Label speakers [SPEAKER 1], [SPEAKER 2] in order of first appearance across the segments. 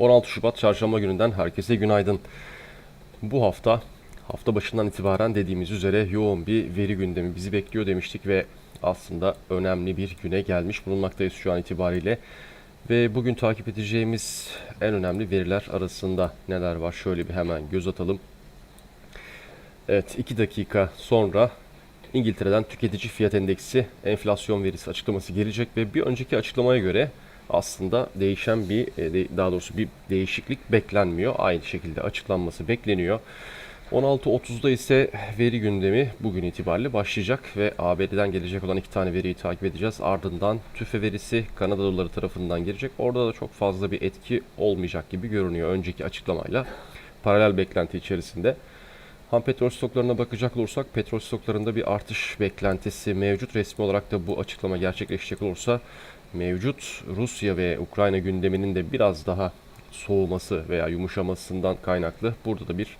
[SPEAKER 1] 16 Şubat Çarşamba gününden herkese günaydın. Bu hafta hafta başından itibaren dediğimiz üzere yoğun bir veri gündemi bizi bekliyor demiştik ve aslında önemli bir güne gelmiş bulunmaktayız şu an itibariyle. Ve bugün takip edeceğimiz en önemli veriler arasında neler var? Şöyle bir hemen göz atalım. Evet 2 dakika sonra İngiltere'den tüketici fiyat endeksi enflasyon verisi açıklaması gelecek ve bir önceki açıklamaya göre aslında değişen bir e, daha doğrusu bir değişiklik beklenmiyor. Aynı şekilde açıklanması bekleniyor. 16.30'da ise veri gündemi bugün itibariyle başlayacak ve ABD'den gelecek olan iki tane veriyi takip edeceğiz. Ardından tüfe verisi Kanada doları tarafından gelecek. Orada da çok fazla bir etki olmayacak gibi görünüyor önceki açıklamayla. Paralel beklenti içerisinde. Ham petrol stoklarına bakacak olursak petrol stoklarında bir artış beklentisi mevcut. Resmi olarak da bu açıklama gerçekleşecek olursa mevcut Rusya ve Ukrayna gündeminin de biraz daha soğuması veya yumuşamasından kaynaklı burada da bir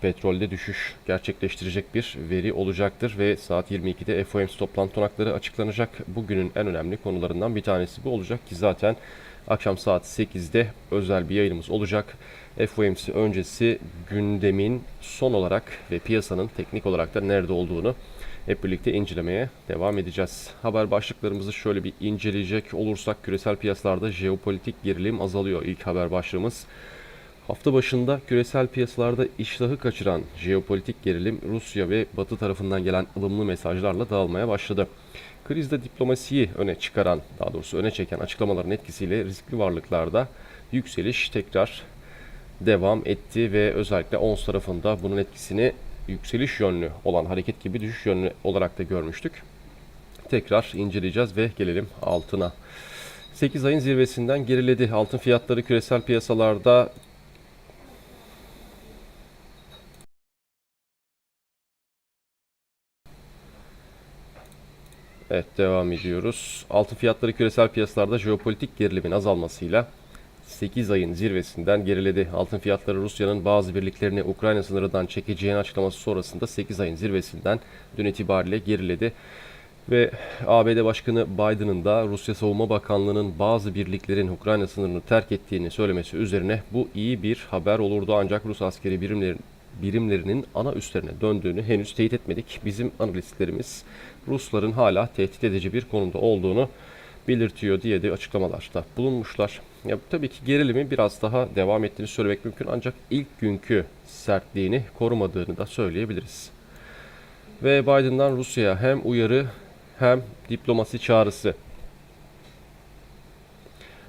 [SPEAKER 1] petrolde düşüş gerçekleştirecek bir veri olacaktır ve saat 22'de FOMC toplantı olanakları açıklanacak. Bugünün en önemli konularından bir tanesi bu olacak ki zaten akşam saat 8'de özel bir yayınımız olacak. FOMC öncesi gündemin son olarak ve piyasanın teknik olarak da nerede olduğunu hep birlikte incelemeye devam edeceğiz. Haber başlıklarımızı şöyle bir inceleyecek olursak küresel piyasalarda jeopolitik gerilim azalıyor ilk haber başlığımız. Hafta başında küresel piyasalarda iştahı kaçıran jeopolitik gerilim Rusya ve Batı tarafından gelen ılımlı mesajlarla dağılmaya başladı. Krizde diplomasiyi öne çıkaran, daha doğrusu öne çeken açıklamaların etkisiyle riskli varlıklarda yükseliş tekrar devam etti ve özellikle ons tarafında bunun etkisini yükseliş yönlü olan hareket gibi düşüş yönlü olarak da görmüştük. Tekrar inceleyeceğiz ve gelelim altına. 8 ayın zirvesinden geriledi. Altın fiyatları küresel piyasalarda Evet devam ediyoruz. Altın fiyatları küresel piyasalarda jeopolitik gerilimin azalmasıyla 8 ayın zirvesinden geriledi. Altın fiyatları Rusya'nın bazı birliklerini Ukrayna sınırından çekeceğini açıklaması sonrasında 8 ayın zirvesinden dün itibariyle geriledi. Ve ABD Başkanı Biden'ın da Rusya Savunma Bakanlığı'nın bazı birliklerin Ukrayna sınırını terk ettiğini söylemesi üzerine bu iyi bir haber olurdu ancak Rus askeri birimlerin birimlerinin ana üslerine döndüğünü henüz teyit etmedik. Bizim analistlerimiz Rusların hala tehdit edici bir konumda olduğunu belirtiyor diye de açıklamalarda bulunmuşlar. Ya, tabii ki gerilimi biraz daha devam ettiğini söylemek mümkün ancak ilk günkü sertliğini korumadığını da söyleyebiliriz. Ve Biden'dan Rusya'ya hem uyarı hem diplomasi çağrısı.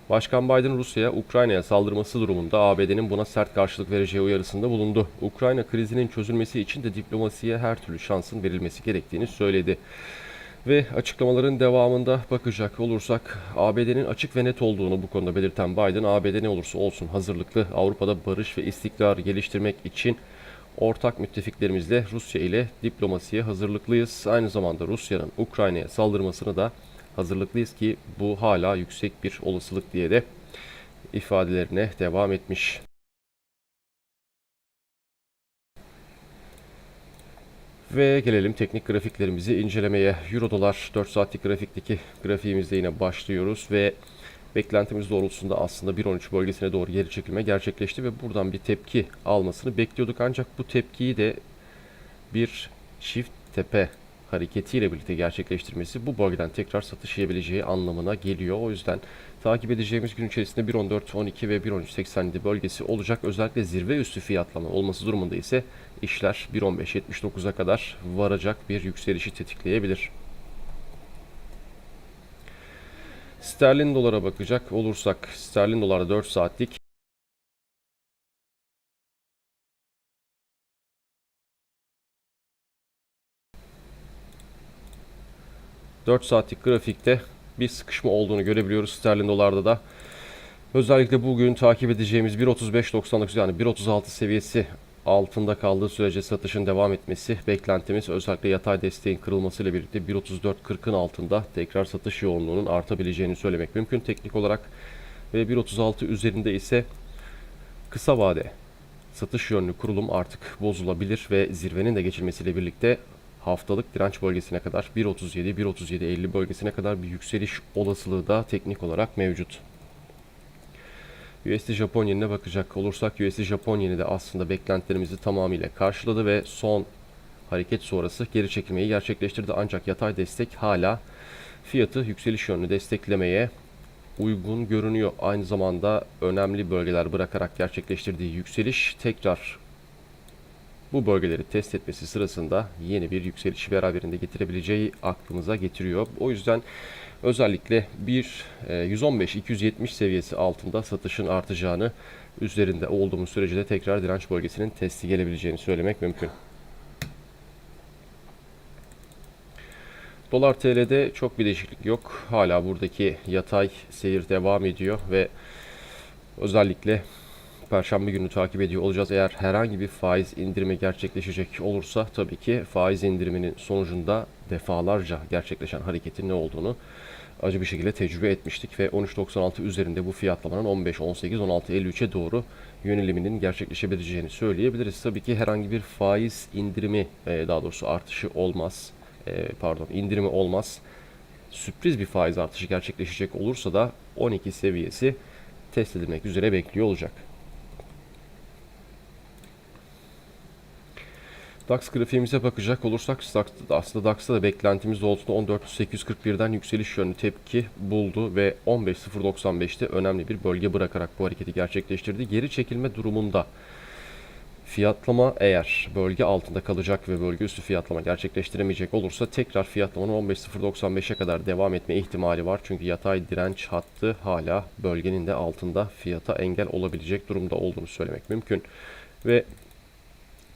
[SPEAKER 1] Başkan Biden Rusya'ya Ukrayna'ya saldırması durumunda ABD'nin buna sert karşılık vereceği uyarısında bulundu. Ukrayna krizinin çözülmesi için de diplomasiye her türlü şansın verilmesi gerektiğini söyledi. Ve açıklamaların devamında bakacak olursak ABD'nin açık ve net olduğunu bu konuda belirten Biden, ABD ne olursa olsun hazırlıklı Avrupa'da barış ve istikrar geliştirmek için ortak müttefiklerimizle Rusya ile diplomasiye hazırlıklıyız. Aynı zamanda Rusya'nın Ukrayna'ya saldırmasını da hazırlıklıyız ki bu hala yüksek bir olasılık diye de ifadelerine devam etmiş. Ve gelelim teknik grafiklerimizi incelemeye. Euro dolar 4 saatlik grafikteki grafiğimizde yine başlıyoruz ve beklentimiz doğrultusunda aslında 1.13 bölgesine doğru geri çekilme gerçekleşti ve buradan bir tepki almasını bekliyorduk. Ancak bu tepkiyi de bir çift tepe hareketiyle birlikte gerçekleştirmesi bu bölgeden tekrar satış yiyebileceği anlamına geliyor. O yüzden takip edeceğimiz gün içerisinde 1.14.12 ve 1.13.87 bölgesi olacak. Özellikle zirve üstü fiyatlama olması durumunda ise işler 1.15.79'a kadar varacak bir yükselişi tetikleyebilir. Sterlin dolara bakacak olursak sterlin dolara 4 saatlik 4 saatlik grafikte bir sıkışma olduğunu görebiliyoruz sterlin dolarda da. Özellikle bugün takip edeceğimiz 1.35.99 yani 1.36 seviyesi altında kaldığı sürece satışın devam etmesi beklentimiz özellikle yatay desteğin kırılmasıyla birlikte 1.34.40'ın altında tekrar satış yoğunluğunun artabileceğini söylemek mümkün teknik olarak ve 1.36 üzerinde ise kısa vade satış yönlü kurulum artık bozulabilir ve zirvenin de geçilmesiyle birlikte haftalık direnç bölgesine kadar 1.37 1.37.50 bölgesine kadar bir yükseliş olasılığı da teknik olarak mevcut. USD Japon yenine bakacak olursak USD Japon yeni de aslında beklentilerimizi tamamıyla karşıladı ve son hareket sonrası geri çekilmeyi gerçekleştirdi. Ancak yatay destek hala fiyatı yükseliş yönlü desteklemeye uygun görünüyor. Aynı zamanda önemli bölgeler bırakarak gerçekleştirdiği yükseliş tekrar bu bölgeleri test etmesi sırasında yeni bir yükselişi beraberinde getirebileceği aklımıza getiriyor. O yüzden özellikle bir e, 115-270 seviyesi altında satışın artacağını üzerinde olduğumuz sürece de tekrar direnç bölgesinin testi gelebileceğini söylemek mümkün. Dolar TL'de çok bir değişiklik yok. Hala buradaki yatay seyir devam ediyor ve özellikle Perşembe günü takip ediyor olacağız. Eğer herhangi bir faiz indirimi gerçekleşecek olursa tabii ki faiz indiriminin sonucunda defalarca gerçekleşen hareketin ne olduğunu acı bir şekilde tecrübe etmiştik ve 13.96 üzerinde bu fiyatlamanın 15, 18, 16, 53'e doğru yöneliminin gerçekleşebileceğini söyleyebiliriz. Tabii ki herhangi bir faiz indirimi e, daha doğrusu artışı olmaz. E, pardon indirimi olmaz. Sürpriz bir faiz artışı gerçekleşecek olursa da 12 seviyesi test edilmek üzere bekliyor olacak. DAX grafiğimize bakacak olursak aslında DAX'ta da beklentimiz doğrultusunda 14.841'den yükseliş yönlü tepki buldu ve 15.095'te önemli bir bölge bırakarak bu hareketi gerçekleştirdi. Geri çekilme durumunda fiyatlama eğer bölge altında kalacak ve bölge üstü fiyatlama gerçekleştiremeyecek olursa tekrar fiyatlamanın 15.095'e kadar devam etme ihtimali var. Çünkü yatay direnç hattı hala bölgenin de altında fiyata engel olabilecek durumda olduğunu söylemek mümkün. Ve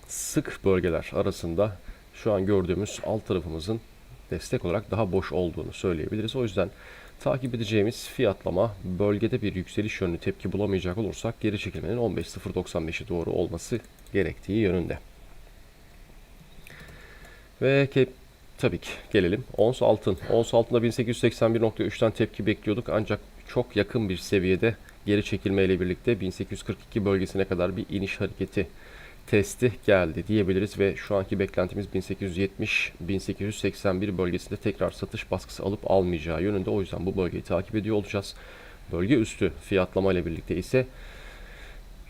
[SPEAKER 1] sık bölgeler arasında şu an gördüğümüz alt tarafımızın destek olarak daha boş olduğunu söyleyebiliriz. O yüzden takip edeceğimiz fiyatlama bölgede bir yükseliş yönlü tepki bulamayacak olursak geri çekilmenin 15.095'e doğru olması gerektiği yönünde. Ve ke tabii ki gelelim. Ons altın. Ons altında 1881.3'ten tepki bekliyorduk ancak çok yakın bir seviyede geri çekilme ile birlikte 1842 bölgesine kadar bir iniş hareketi testi geldi diyebiliriz ve şu anki beklentimiz 1870-1881 bölgesinde tekrar satış baskısı alıp almayacağı yönünde. O yüzden bu bölgeyi takip ediyor olacağız. Bölge üstü fiyatlama ile birlikte ise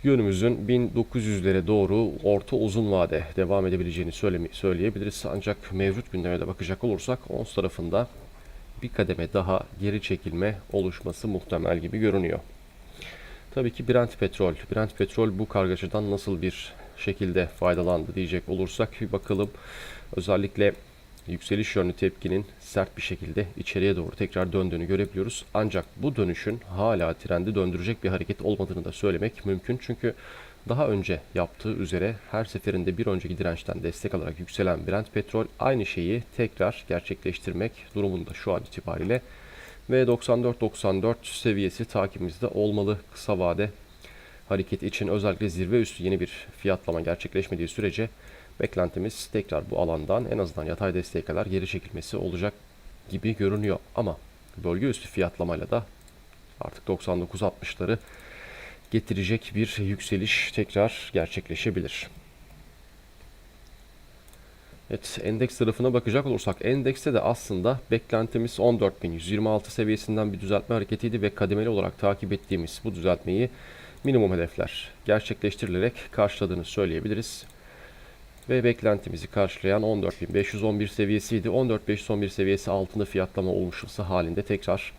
[SPEAKER 1] yönümüzün 1900'lere doğru orta uzun vade devam edebileceğini söyleyebiliriz. Ancak mevcut gündeme de bakacak olursak ons tarafında bir kademe daha geri çekilme oluşması muhtemel gibi görünüyor. Tabii ki Brent petrol. Brent petrol bu kargaşadan nasıl bir şekilde faydalandı diyecek olursak bir bakalım. Özellikle yükseliş yönlü tepkinin sert bir şekilde içeriye doğru tekrar döndüğünü görebiliyoruz. Ancak bu dönüşün hala trendi döndürecek bir hareket olmadığını da söylemek mümkün. Çünkü daha önce yaptığı üzere her seferinde bir önceki dirençten destek alarak yükselen Brent petrol aynı şeyi tekrar gerçekleştirmek durumunda şu an itibariyle ve 94-94 seviyesi takibimizde olmalı kısa vade hareket için özellikle zirve üstü yeni bir fiyatlama gerçekleşmediği sürece beklentimiz tekrar bu alandan en azından yatay desteğe kadar geri çekilmesi olacak gibi görünüyor. Ama bölge üstü fiyatlamayla da artık 99-60'ları getirecek bir yükseliş tekrar gerçekleşebilir. Evet, endeks tarafına bakacak olursak endekste de aslında beklentimiz 14.126 seviyesinden bir düzeltme hareketiydi ve kademeli olarak takip ettiğimiz bu düzeltmeyi minimum hedefler gerçekleştirilerek karşıladığını söyleyebiliriz. Ve beklentimizi karşılayan 14.511 seviyesiydi. 14.511 seviyesi altında fiyatlama oluşması halinde tekrar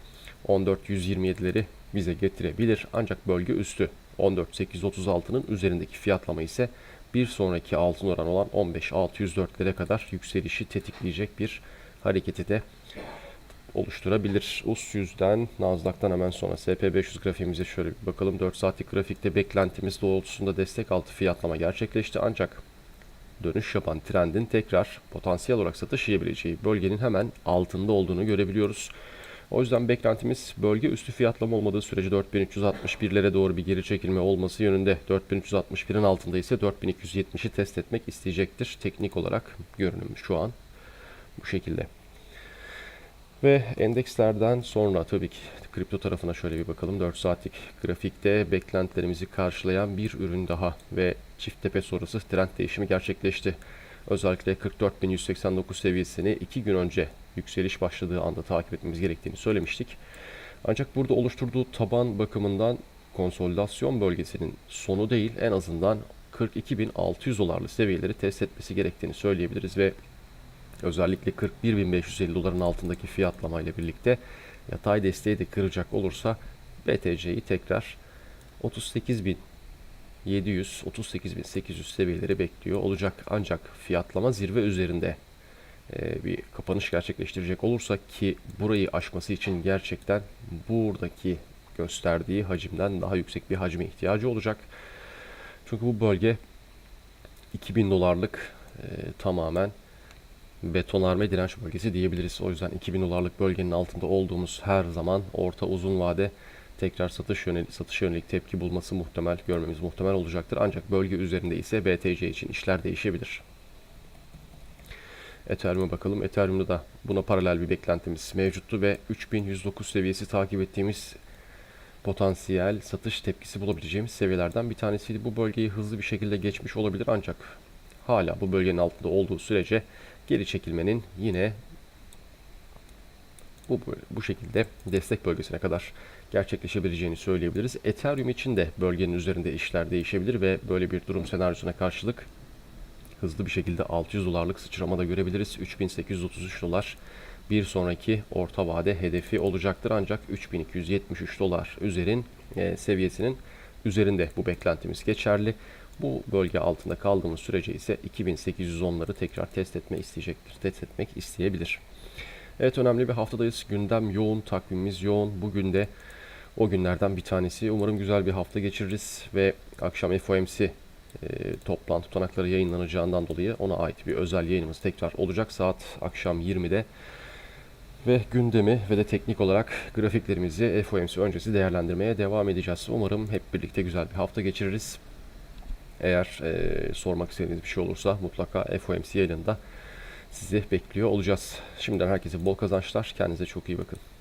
[SPEAKER 1] 14.127'leri bize getirebilir. Ancak bölge üstü 14.836'nın üzerindeki fiyatlama ise bir sonraki altın oran olan 15.604'lere kadar yükselişi tetikleyecek bir hareketi de oluşturabilir. US 100'den Nasdaq'tan hemen sonra SP500 grafiğimize şöyle bir bakalım. 4 saatlik grafikte beklentimiz doğrultusunda destek altı fiyatlama gerçekleşti ancak dönüş yapan trendin tekrar potansiyel olarak satış yiyebileceği bölgenin hemen altında olduğunu görebiliyoruz. O yüzden beklentimiz bölge üstü fiyatlama olmadığı sürece 4361'lere doğru bir geri çekilme olması yönünde. 4361'in altında ise 4270'i test etmek isteyecektir. Teknik olarak görünüm şu an bu şekilde. Ve endekslerden sonra tabii ki kripto tarafına şöyle bir bakalım. 4 saatlik grafikte beklentilerimizi karşılayan bir ürün daha ve çift tepe sonrası trend değişimi gerçekleşti. Özellikle 44.189 seviyesini 2 gün önce yükseliş başladığı anda takip etmemiz gerektiğini söylemiştik. Ancak burada oluşturduğu taban bakımından konsolidasyon bölgesinin sonu değil en azından 42.600 dolarlı seviyeleri test etmesi gerektiğini söyleyebiliriz ve özellikle 41.550 doların altındaki fiyatlama ile birlikte yatay desteği de kıracak olursa BTC'yi tekrar 38.700 38.800 seviyeleri bekliyor olacak. Ancak fiyatlama zirve üzerinde e, bir kapanış gerçekleştirecek olursa ki burayı aşması için gerçekten buradaki gösterdiği hacimden daha yüksek bir hacme ihtiyacı olacak. Çünkü bu bölge 2000 dolarlık e, tamamen betonarme direnç bölgesi diyebiliriz. O yüzden 2000 dolarlık bölgenin altında olduğumuz her zaman orta uzun vade tekrar satış yönelik satış yönelik tepki bulması muhtemel görmemiz muhtemel olacaktır. Ancak bölge üzerinde ise BTC için işler değişebilir. Ethereum'a bakalım. Ethereum'da da buna paralel bir beklentimiz mevcuttu ve 3109 seviyesi takip ettiğimiz potansiyel satış tepkisi bulabileceğimiz seviyelerden bir tanesiydi. Bu bölgeyi hızlı bir şekilde geçmiş olabilir ancak hala bu bölgenin altında olduğu sürece geri çekilmenin yine bu bu şekilde destek bölgesine kadar gerçekleşebileceğini söyleyebiliriz. Ethereum için de bölgenin üzerinde işler değişebilir ve böyle bir durum senaryosuna karşılık hızlı bir şekilde 600 dolarlık sıçrama da görebiliriz. 3833 dolar bir sonraki orta vade hedefi olacaktır. Ancak 3273 dolar üzerin e, seviyesinin üzerinde bu beklentimiz geçerli. Bu bölge altında kaldığımız sürece ise 2810'ları tekrar test etme isteyecektir. Test etmek isteyebilir. Evet önemli bir haftadayız. Gündem yoğun, takvimimiz yoğun. Bugün de o günlerden bir tanesi. Umarım güzel bir hafta geçiririz ve akşam FOMC e, toplantı tutanakları yayınlanacağından dolayı ona ait bir özel yayınımız tekrar olacak. Saat akşam 20'de ve gündemi ve de teknik olarak grafiklerimizi FOMC öncesi değerlendirmeye devam edeceğiz. Umarım hep birlikte güzel bir hafta geçiririz. Eğer e, sormak istediğiniz bir şey olursa mutlaka FOMC yayınında sizi bekliyor olacağız. Şimdiden herkese bol kazançlar. Kendinize çok iyi bakın.